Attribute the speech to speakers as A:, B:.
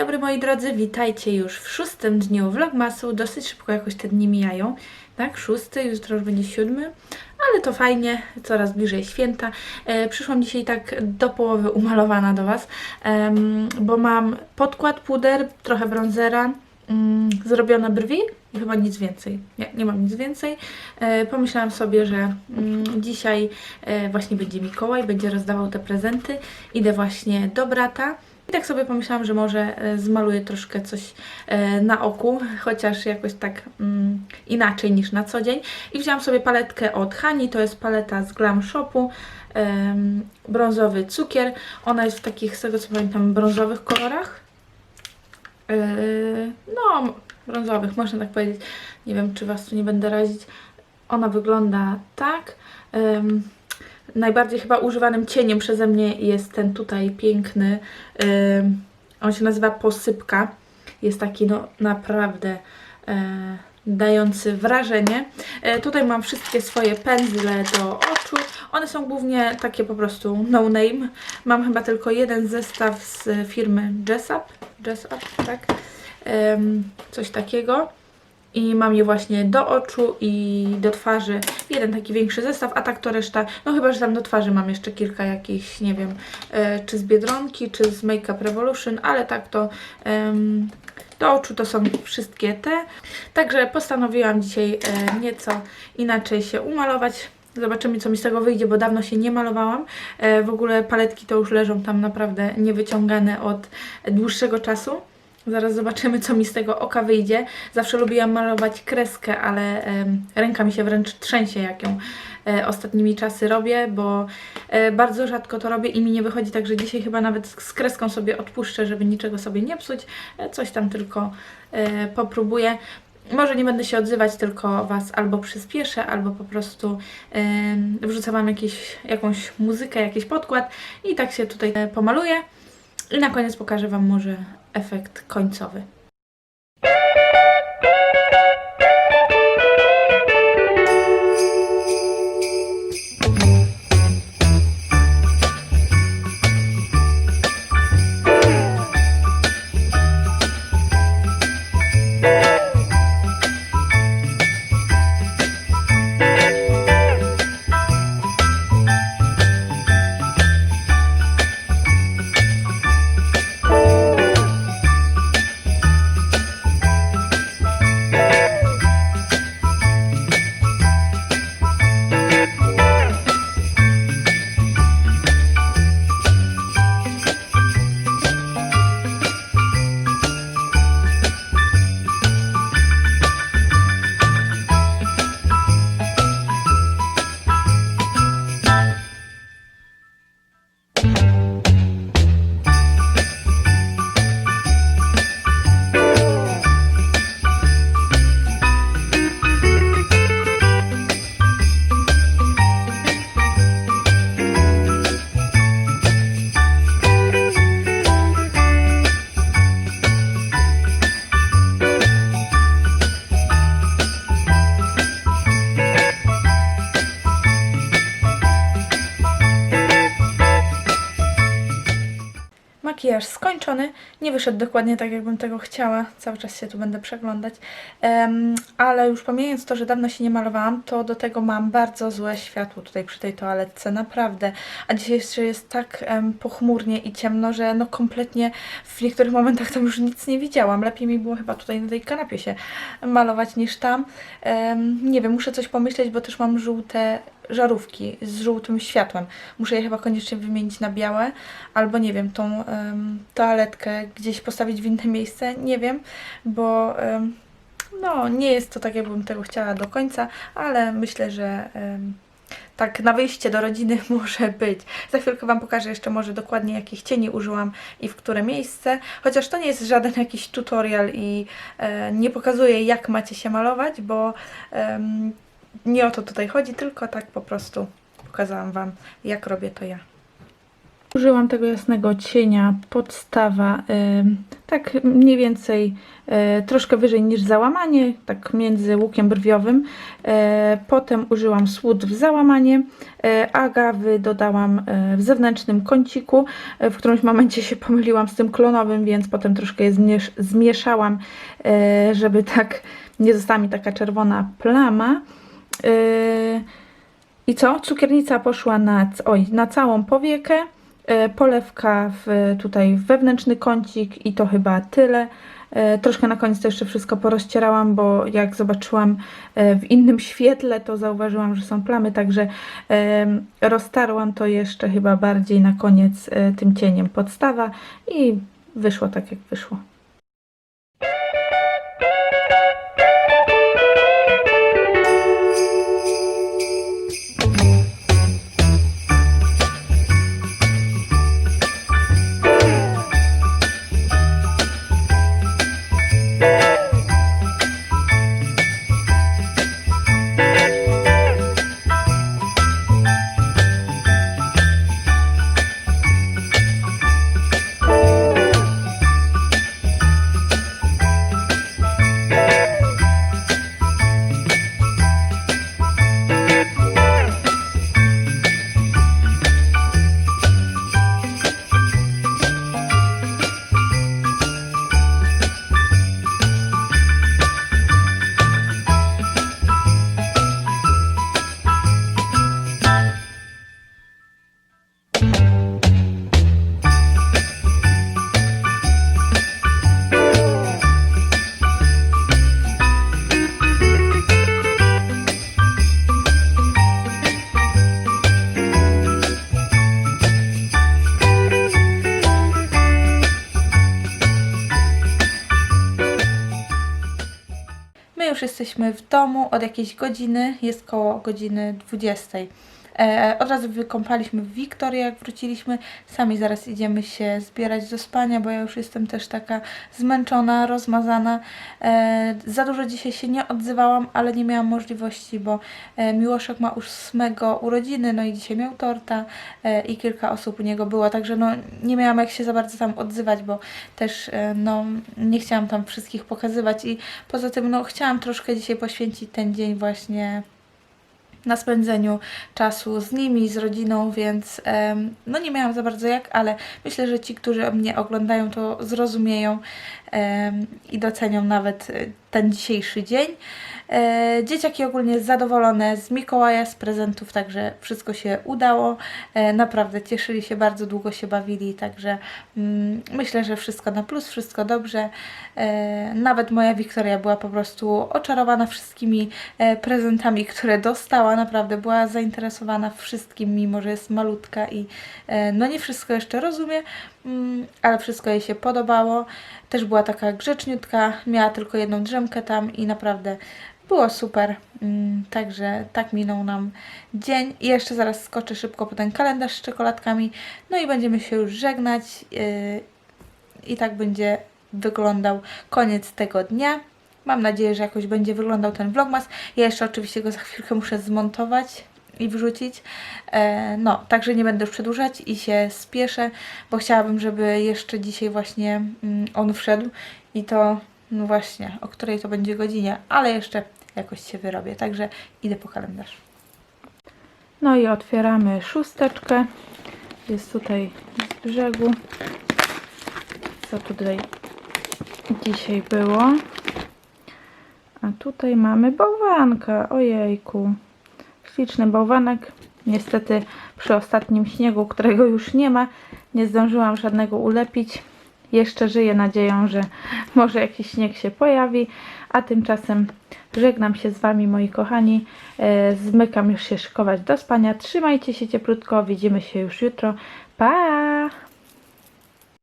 A: dobry moi drodzy, witajcie już w szóstym dniu vlogmasu. Dosyć szybko jakoś te dni mijają, tak? Szósty, jutro już będzie siódmy, ale to fajnie, coraz bliżej święta. E, przyszłam dzisiaj tak do połowy umalowana do Was, em, bo mam podkład, puder, trochę bronzera, mm, zrobione brwi i chyba nic więcej. Nie, nie mam nic więcej. E, pomyślałam sobie, że mm, dzisiaj e, właśnie będzie Mikołaj, będzie rozdawał te prezenty. Idę właśnie do brata. I tak sobie pomyślałam, że może e, zmaluję troszkę coś e, na oku, chociaż jakoś tak mm, inaczej niż na co dzień. I wzięłam sobie paletkę od Hani, to jest paleta z Glam Shopu, brązowy cukier. Ona jest w takich, z tego co pamiętam, brązowych kolorach. E, no, brązowych, można tak powiedzieć. Nie wiem, czy Was tu nie będę razić. Ona wygląda tak. Em, najbardziej chyba używanym cieniem przeze mnie jest ten tutaj piękny. em, on się nazywa Posypka. Jest taki no naprawdę e, dający wrażenie. E, tutaj mam wszystkie swoje pędzle do oczu. One są głównie takie po prostu no name. Mam chyba tylko jeden zestaw z firmy Jessup. Jessup, tak? Em, coś takiego. I mam je właśnie do oczu i do twarzy. Jeden taki większy zestaw, a tak to reszta. No chyba, że tam do twarzy mam jeszcze kilka jakichś, nie wiem, e, czy z Biedronki, czy z Make Up Revolution, ale tak to do oczu to są wszystkie te. Także postanowiłam dzisiaj e, nieco inaczej się umalować. Zobaczymy, co mi z tego wyjdzie, bo dawno się nie malowałam. E, w ogóle paletki to już leżą tam naprawdę niewyciągane od dłuższego czasu. Zaraz zobaczymy, co mi z tego oka wyjdzie. Zawsze lubiłam malować kreskę, ale ręka mi się wręcz trzęsie, jak ją e, ostatnimi czasy robię, bo e, bardzo rzadko to robię i mi nie wychodzi, także dzisiaj chyba nawet z, kreską sobie odpuszczę, żeby niczego sobie nie psuć. E, coś tam tylko e, popróbuję. Może nie będę się odzywać, tylko Was albo przyspieszę, albo po prostu em, wrzucę Wam jakieś, jakąś muzykę, jakiś podkład i tak się tutaj e, pomaluję. I na koniec pokażę Wam może efekt końcowy. Makijaż skończony. Nie wyszedł dokładnie tak, jakbym tego chciała. Cały czas się tu będę przeglądać. Em, ale już pomijając to, że dawno się nie malowałam, to do tego mam bardzo złe światło tutaj przy tej toaletce. Naprawdę. A dzisiaj jeszcze jest tak em, pochmurnie i ciemno, że no kompletnie w niektórych momentach tam już nic nie widziałam. Lepiej mi było chyba tutaj na tej kanapie się malować niż tam. Em, nie wiem, muszę coś pomyśleć, bo też mam żółte żarówki z żółtym światłem. Muszę je chyba koniecznie wymienić na białe, albo nie wiem, tą em, toaletkę gdzieś postawić w inne miejsce, nie wiem, bo em, no, nie jest to tak, jakbym tego chciała do końca, ale myślę, że em, tak na wyjście do rodziny może być. Za chwilkę Wam pokażę jeszcze może dokładnie jakich cieni użyłam i w które miejsce, chociaż to nie jest żaden jakiś tutorial i e, nie pokazuję jak macie się malować, bo em, nie o to tutaj chodzi, tylko tak po prostu pokazałam Wam, jak robię to ja. użyłam tego jasnego cienia podstawa, y, tak mniej więcej y, troszkę wyżej niż załamanie, tak między łukiem brwiowym. Y, potem użyłam słód w załamanie, agawy dodałam w zewnętrznym kąciku. W którymś momencie się pomyliłam z tym klonowym, więc potem troszkę je zmiesz zmieszałam, żeby tak nie została mi taka czerwona plama. Y, I co? Cukiernica poszła na, oj, na całą powiekę. E, polewka w, tutaj w wewnętrzny kącik i to chyba tyle. E, Troszkę na koniec to jeszcze wszystko porozcierałam, bo jak zobaczyłam w innym świetle, to zauważyłam, że są plamy, także roztarłam to jeszcze chyba bardziej na koniec tym cieniem podstawa i wyszło tak jak wyszło. Już jesteśmy w domu od jakiejś godziny, jest koło godziny 20. E, od razu wykąpaliśmy Wiktorię, jak wróciliśmy. Sami zaraz idziemy się zbierać do spania, bo ja już jestem też taka zmęczona, rozmazana. E, za dużo dzisiaj się nie odzywałam, ale nie miałam możliwości, bo e, Miłoszek ma ósmego urodziny, no i dzisiaj miał torta e, i kilka osób u niego było, także no nie miałam jak się za bardzo tam odzywać, bo też e, no nie chciałam tam wszystkich pokazywać i poza tym no chciałam troszkę dzisiaj poświęcić ten dzień właśnie na spędzeniu czasu z nimi, z rodziną, więc no nie miałam za bardzo jak, ale myślę, że ci, którzy mnie oglądają, to zrozumieją i docenią nawet ten dzisiejszy dzień. E, dzieciaki ogólnie zadowolone z Mikołaja, z prezentów, także wszystko się udało. E, naprawdę cieszyli się, bardzo długo się bawili, także mm, myślę, że wszystko na plus, wszystko dobrze. E, nawet moja Wiktoria była po prostu oczarowana wszystkimi e, prezentami, które dostała. Naprawdę była zainteresowana wszystkim, mimo że jest malutka i e, no nie wszystko jeszcze rozumie, ale wszystko jej się podobało. Też była taka grzeczniutka, miała tylko jedną drzemkę tam i naprawdę było super. Mm, Także tak minął nam dzień. I jeszcze zaraz skoczę szybko po ten kalendarz z czekoladkami. No i będziemy się już żegnać. yy, I tak będzie wyglądał koniec tego dnia. Mam nadzieję, że jakoś będzie wyglądał ten vlogmas. Ja jeszcze oczywiście go za chwilkę muszę zmontować i wrzucić. E, no, także nie będę już przedłużać i się spieszę, bo chciałabym, żeby jeszcze dzisiaj właśnie mm, on wszedł i to, no właśnie, o której to będzie godzinie, ale jeszcze jakoś się wyrobię, także idę po kalendarz. No i otwieramy szósteczkę. Jest tutaj z brzegu. Co tutaj dzisiaj było? A tutaj mamy bałwanka. Ojejku. Śliczny bałwanek. Niestety przy ostatnim śniegu, którego już nie ma, nie zdążyłam żadnego ulepić. Jeszcze żyję nadzieją, że może jakiś śnieg się pojawi. A tymczasem żegnam się z Wami, moi kochani. E, Zmykam już się szykować do spania. Trzymajcie się cieplutko. Widzimy się już jutro. Pa!